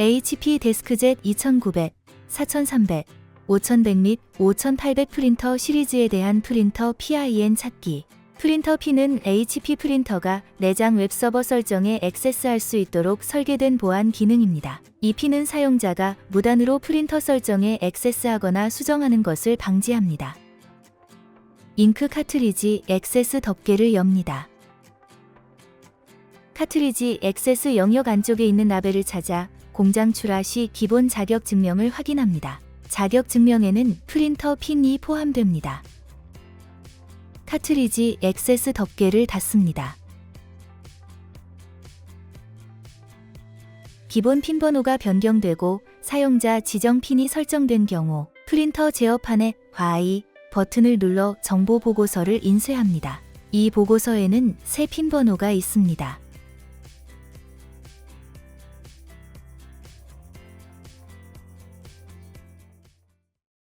HP 데스크젯 2900, 4300, 5100 및 5800 프린터 시리즈에 대한 프린터 PIN 찾기. 프린터 P는 HP 프린터가 내장 웹서버 설정에 액세스할 수 있도록 설계된 보안 기능입니다. 이 P는 사용자가 무단으로 프린터 설정에 액세스하거나 수정하는 것을 방지합니다. 잉크 카트리지 액세스 덮개를 엽니다. 카트리지 액세스 영역 안쪽에 있는 라벨을 찾아 공장 출하 시 기본 자격 증명을 확인합니다. 자격 증명에는 프린터 핀이 포함됩니다. 카트리지 액세스 덮개를 닫습니다. 기본 핀 번호가 변경되고 사용자 지정 핀이 설정된 경우 프린터 제어판에 Y 버튼을 눌러 정보 보고서를 인쇄합니다. 이 보고서에는 새 핀 번호가 있습니다.